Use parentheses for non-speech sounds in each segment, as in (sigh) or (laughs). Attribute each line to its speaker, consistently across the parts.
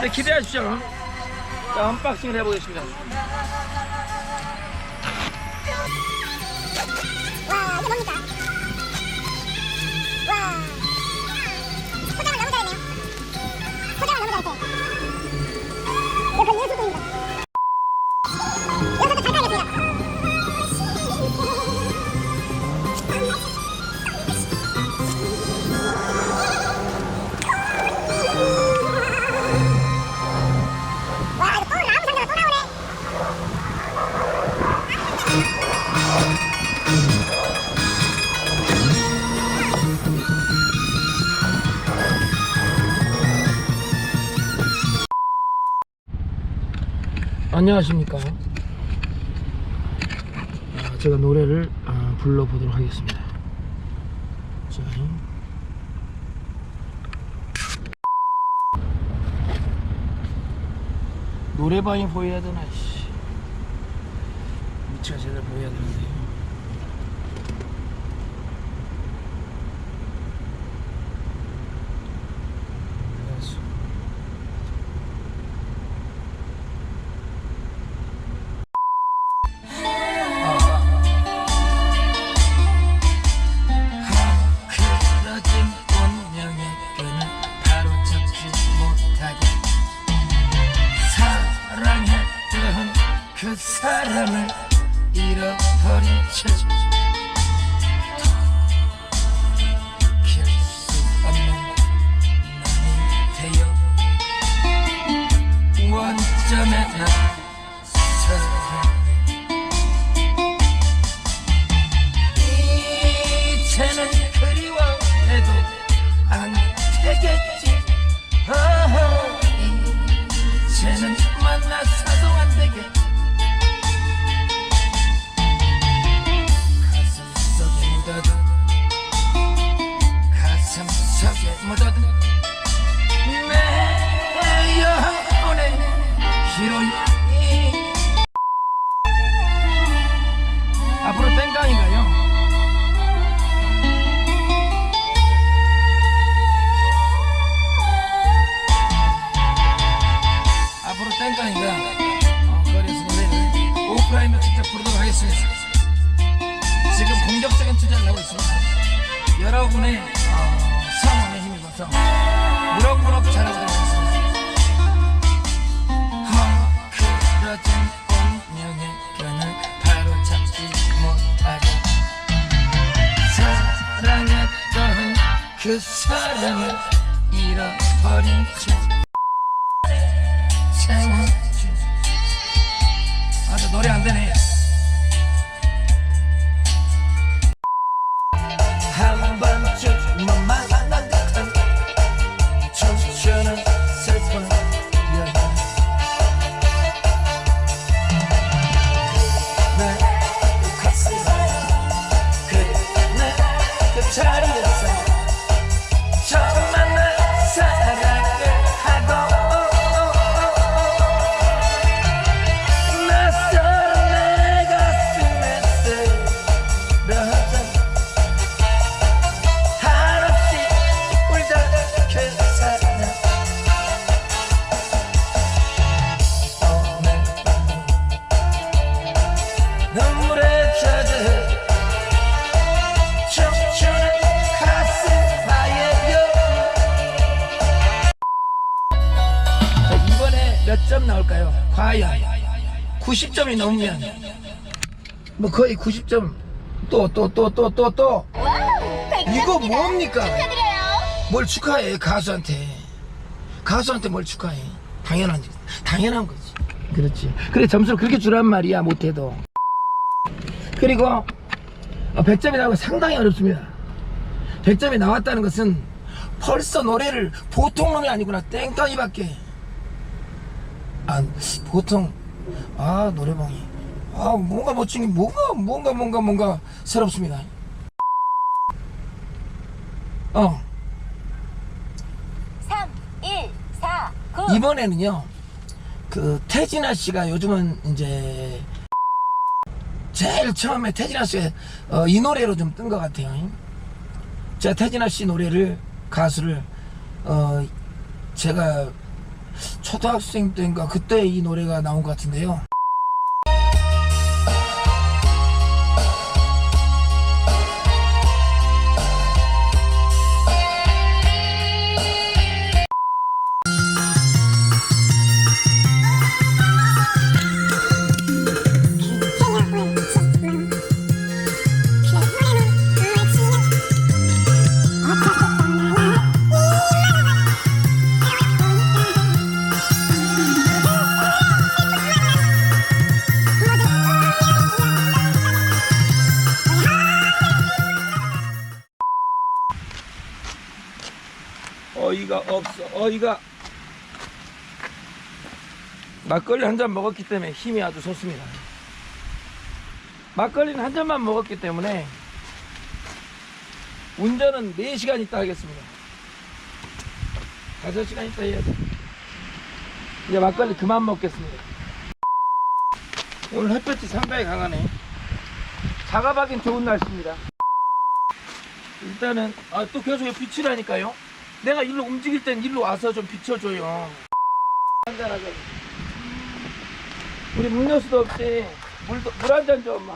Speaker 1: 네, 기대하십시오. 자, 언박싱을 해보겠습니다.
Speaker 2: 와 뭡니까? 와 포장을 너무 잘했네요 포장을 너무 잘했어요 거의 예술품입니다
Speaker 1: 안녕하십니까. 아, 제가 노래를 아, 불러보도록 하겠습니다. 자. 노래방이 보여야 되나, 씨. 위치가 제대로 보여야 되는데. 그 사람을 잃어버린 채 돌이킬 수 없는 난이 되어 원점에 하겠습니다. 지금 공격적인 투자를 하고 있습니다. 여러분의 어, 성원에 힘입어서 무럭무럭 못하게 사랑했던 그 사람을 잃어버린 채 아저 노래 안 되네 거의 90점 또 또 또 또 또 또. 이거 뭡니까? 뭘 축하해 가수한테? 가수한테 뭘 축하해? 당연한 당연한 거지. 그렇지. 그래 점수를 그렇게 주란 말이야 못해도. 그리고 어, 100점이 나오면 상당히 어렵습니다. 100점이 나왔다는 것은 벌써 노래를 보통 놈이 아니구나. 땡깡이밖에. 아 보통 아 노래방이 아 뭔가 멋진 게 뭐가 뭔가 뭔가 뭔가 새롭습니다 어
Speaker 2: 3 1 4 9
Speaker 1: 이번에는요 그 태진아 씨가 요즘은 이제 제일 처음에 태진아 씨가 어, 이 노래로 좀 뜬 것 같아요. 제가 태진아 씨 노래를 가수를 어 제가 초등학생 때인가 그때 이 노래가 나온 것 같은데요. 어이가 없어. 어이가. 막걸리 한 잔 먹었기 때문에 힘이 아주 좋습니다. 막걸리는 한 잔만 먹었기 때문에 운전은 4시간 있다 하겠습니다. 5시간 있다 해야 돼. 이제 막걸리 그만 먹겠습니다. 오늘 햇볕이 상당히 강하네. 작업하긴 좋은 날씨입니다. 일단은 아, 또 계속 비치라니까요 내가 일로 움직일 땐 일로 와서 좀 비춰줘요. 한잔하자. 우리 음료수도 없지. 물도 물 한 잔 줘, 엄마.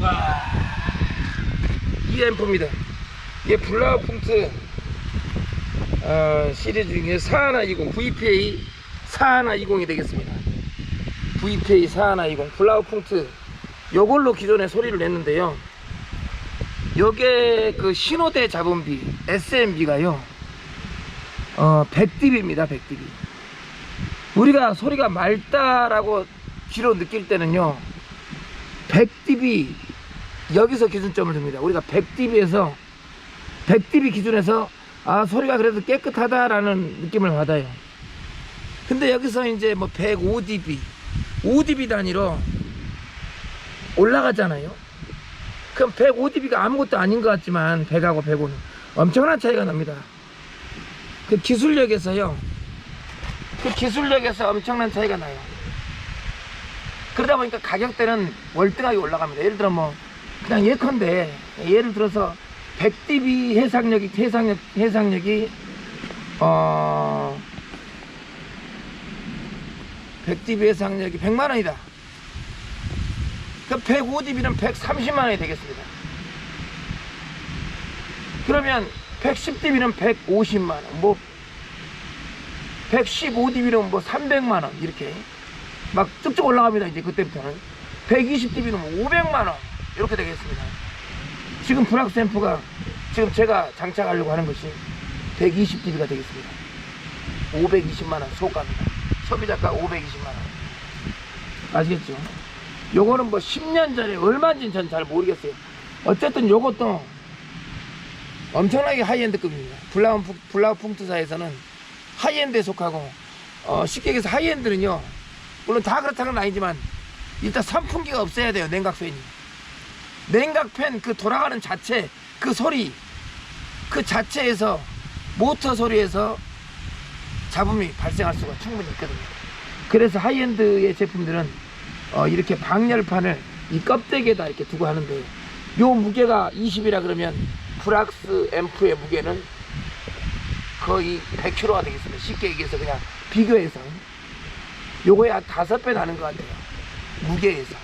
Speaker 1: 와, 이 앰프입니다. 이게 블라우풍트 어, 시리즈 중에 4120 VPA 4120이 되겠습니다. VPA 4120 블라우풍트 요걸로 기존에 소리를 냈는데요. 요게 그 신호대 잡음비 SMB가요. 어 100dB입니다. 100dB. 우리가 소리가 맑다라고 귀로 느낄 때는요. 100dB 여기서 기준점을 둡니다. 우리가 100dB에서 100dB 기준에서 아 소리가 그래도 깨끗하다라는 느낌을 받아요. 근데 여기서 이제 뭐 105dB, 5dB 단위로 올라가잖아요. 그럼 105dB가 아무것도 아닌 것 같지만 100하고 105는 엄청난 차이가 납니다. 그 기술력에서요. 그 기술력에서 엄청난 차이가 나요. 그러다 보니까 가격대는 월등하게 올라갑니다. 예를 들어 뭐 그냥 예컨대 예를 들어서 100dB 해상력이 해상력 해상력이 어 100dB 해상력이 100만 원이다. 그 105dB는 130만 원이 되겠습니다. 그러면 110dB는 150만 원, 뭐 115dB는 뭐 300만 원 이렇게 막 쭉쭉 올라갑니다. 이제 그때부터는 120dB는 뭐 500만 원 이렇게 되겠습니다. 지금 브락스 앰프가 지금 제가 장착하려고 하는 것이 120dB가 되겠습니다. 520만 원 소가입니다. 소비자가 520만 원. 아시겠죠? 요거는 뭐 10년 전에 얼마인지 전잘 모르겠어요. 어쨌든 요것도 엄청나게 하이엔드급입니다. 블라운, 블라우 풍트사에서는 하이엔드에 속하고, 어, 쉽게 얘기해서 하이엔드는요, 물론 다 그렇다는 건 아니지만, 일단 선풍기가 없어야 돼요, 냉각팬이. 냉각팬 그 돌아가는 자체, 그 소리, 그 자체에서, 모터 소리에서 잡음이 발생할 수가 충분히 있거든요. 그래서 하이엔드의 제품들은 어, 이렇게 방열판을 이 껍데기에다 이렇게 두고 하는데 요 무게가 20이라 그러면 브락스 앰프의 무게는 거의 100kg가 되겠습니다. 쉽게 얘기해서 그냥 비교해서 요거에 한 다섯 배 나는 것 같아요. 무게에서.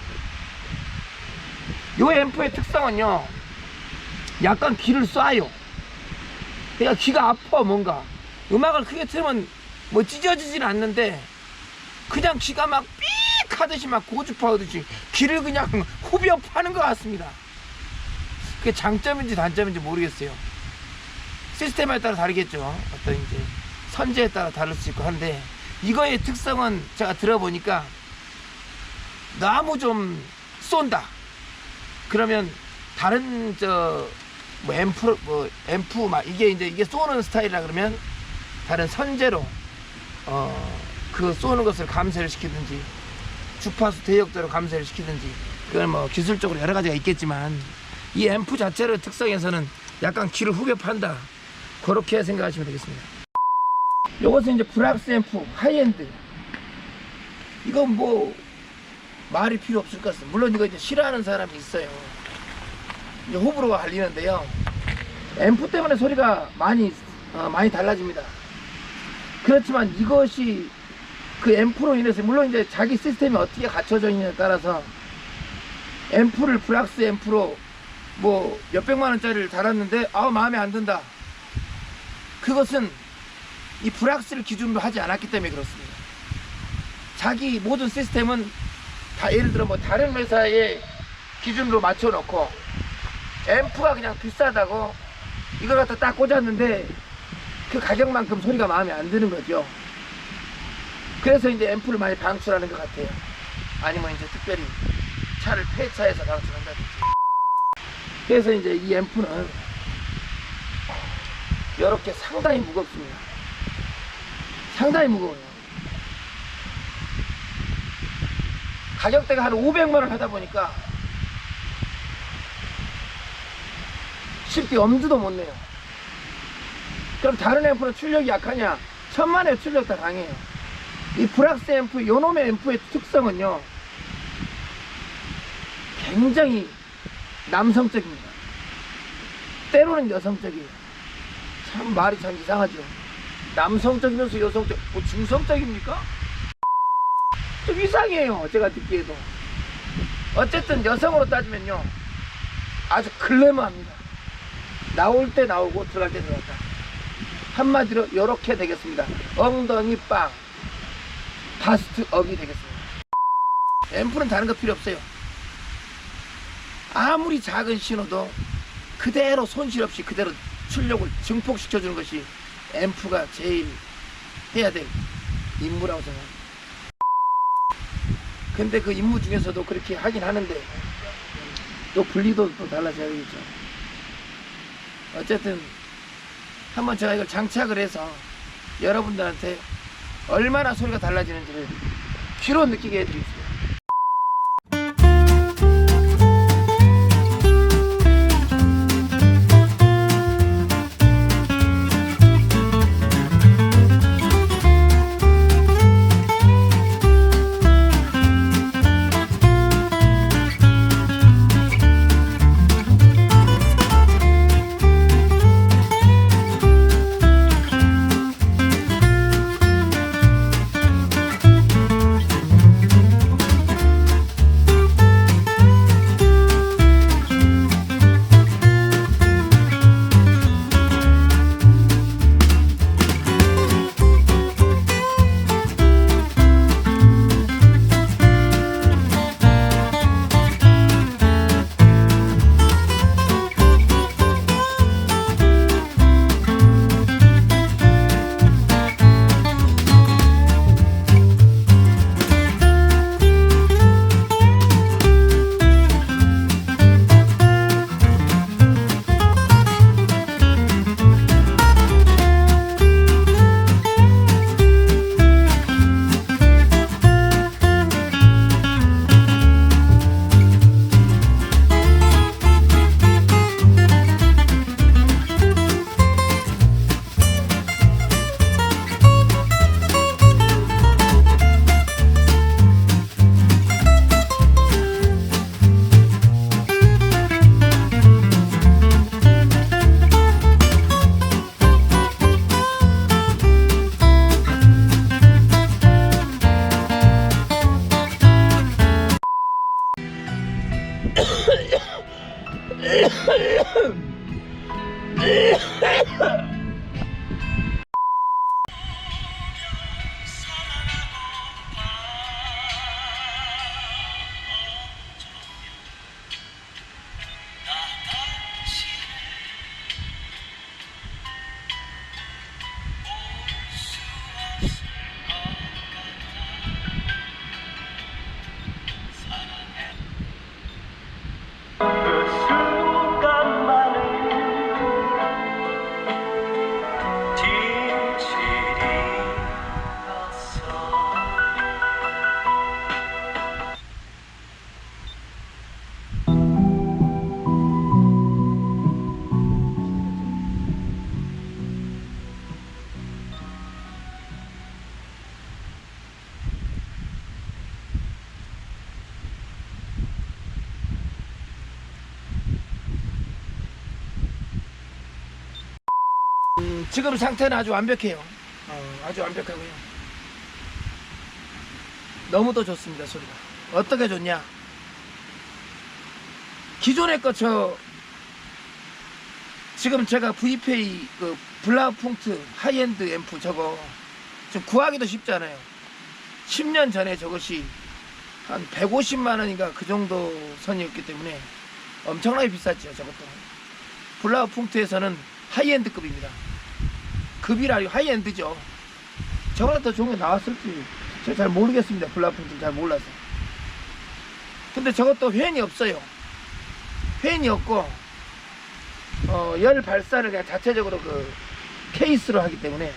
Speaker 1: 요 앰프의 특성은요. 약간 귀를 쏴요. 그러니까 귀가 아파 뭔가. 음악을 크게 틀면 뭐 찢어지진 않는데 그냥 귀가 막삑 하듯이 막 고주파하듯이 귀를 그냥 (laughs) 후벼 파는 것 같습니다. 그게 장점인지 단점인지 모르겠어요. 시스템에 따라 다르겠죠. 어떤 이제 선재에 따라 다를 수 있고 한데 이거의 특성은 제가 들어보니까 너무 좀 쏜다. 그러면 다른 저 뭐 앰프 뭐 앰프 막 이게 이제 이게 쏘는 스타일이라 그러면 다른 선재로 어 그 쏘는 것을 감쇄를 시키든지 주파수 대역대로 감쇄를 시키든지 그건 뭐 기술적으로 여러 가지가 있겠지만 이 앰프 자체의 특성에서는 약간 귀를 후벼 판다. 그렇게 생각하시면 되겠습니다. 요것은 이제 브락스 앰프 하이엔드. 이건 뭐 말이 필요 없을 것 같습니다. 물론 이거 이제 싫어하는 사람이 있어요. 이제 호불호가 갈리는데요. 앰프 때문에 소리가 많이 어, 많이 달라집니다. 그렇지만 이것이 그 앰프로 인해서 물론 이제 자기 시스템이 어떻게 갖춰져 있느냐에 따라서 앰프를 브락스 앰프로 뭐 몇백만 원짜리를 달았는데 아 마음에 안 든다. 그것은 이 브락스를 기준으로 하지 않았기 때문에 그렇습니다. 자기 모든 시스템은 다 예를 들어 뭐 다른 회사의 기준으로 맞춰 놓고 앰프가 그냥 비싸다고 이걸 갖다 딱 꽂았는데 그 가격만큼 소리가 마음에 안 드는 거죠. 그래서 이제 앰프를 많이 방출하는 것 같아요. 아니면 이제 특별히 차를 폐차해서 방출한다든지. 그래서 이제 이 앰프는 이렇게 상당히 무겁습니다. 상당히 무거워요. 가격대가 한 500만 원 하다 보니까 쉽게 엄두도 못 내요. 그럼 다른 앰프는 출력이 약하냐? 천만의 출력 다 강해요. 이 브락스 앰프, 요놈의 앰프의 특성은요, 굉장히 남성적입니다. 때로는 여성적이에요. 참 말이 참 이상하죠. 남성적이면서 여성적, 뭐 중성적입니까? 좀 이상해요. 제가 듣기에도. 어쨌든 여성으로 따지면요, 아주 글래머합니다. 나올 때 나오고 들어갈 때 들어갔다. 한마디로 이렇게 되겠습니다. 엉덩이 빵, 바스트 업이 되겠습니다. 앰프는 다른 거 필요 없어요. 아무리 작은 신호도 그대로 손실 없이 그대로 출력을 증폭시켜 주는 것이 앰프가 제일 해야 될 임무라고 생각합니다. 근데 그 임무 중에서도 그렇게 하긴 하는데 또 분리도 또 달라져야겠죠. 어쨌든 한번 제가 이걸 장착을 해서 여러분들한테 얼마나 소리가 달라지는지를 귀로 느끼게 해드리겠습니다. 지금 상태는 아주 완벽해요. 어, 아주 완벽하고요. 너무도 좋습니다 소리가. 어떻게 좋냐? 기존의 거저 지금 제가 VPA 그 블라풍트 하이엔드 앰프 저거 좀 구하기도 쉽잖아요. 10년 전에 저것이 한 150만 원인가 그 정도 선이었기 때문에 엄청나게 비쌌죠 저것도. 블라풍트에서는 하이엔드급입니다. 급이라 하이엔드죠. 저거보다 더 좋은 게 나왔을지 제가 잘 모르겠습니다. 블라풍트 잘 몰라서. 근데 저것도 회원이 없어요. 회원이 없고 어, 열 발사를 그냥 자체적으로 그 케이스로 하기 때문에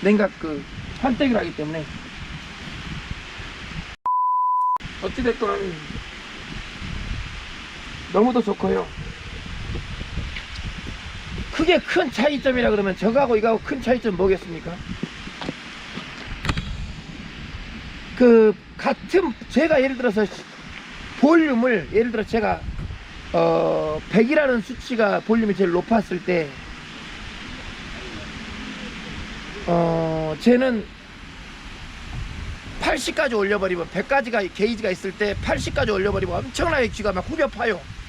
Speaker 1: 냉각 그 판때기로 하기 때문에 어찌됐든 너무도 좋고요. 크게 큰 차이점이라 그러면 저거하고 이거하고 큰 차이점 뭐겠습니까? 그 같은 제가 예를 들어서 시- 볼륨을 예를 들어 제가 어 100이라는 수치가 볼륨이 제일 높았을 때 어, 쟤는 80까지 올려버리면 100까지가 게이지가 있을 때 80까지 올려버리면 엄청나게 귀가 막 후벼 파요.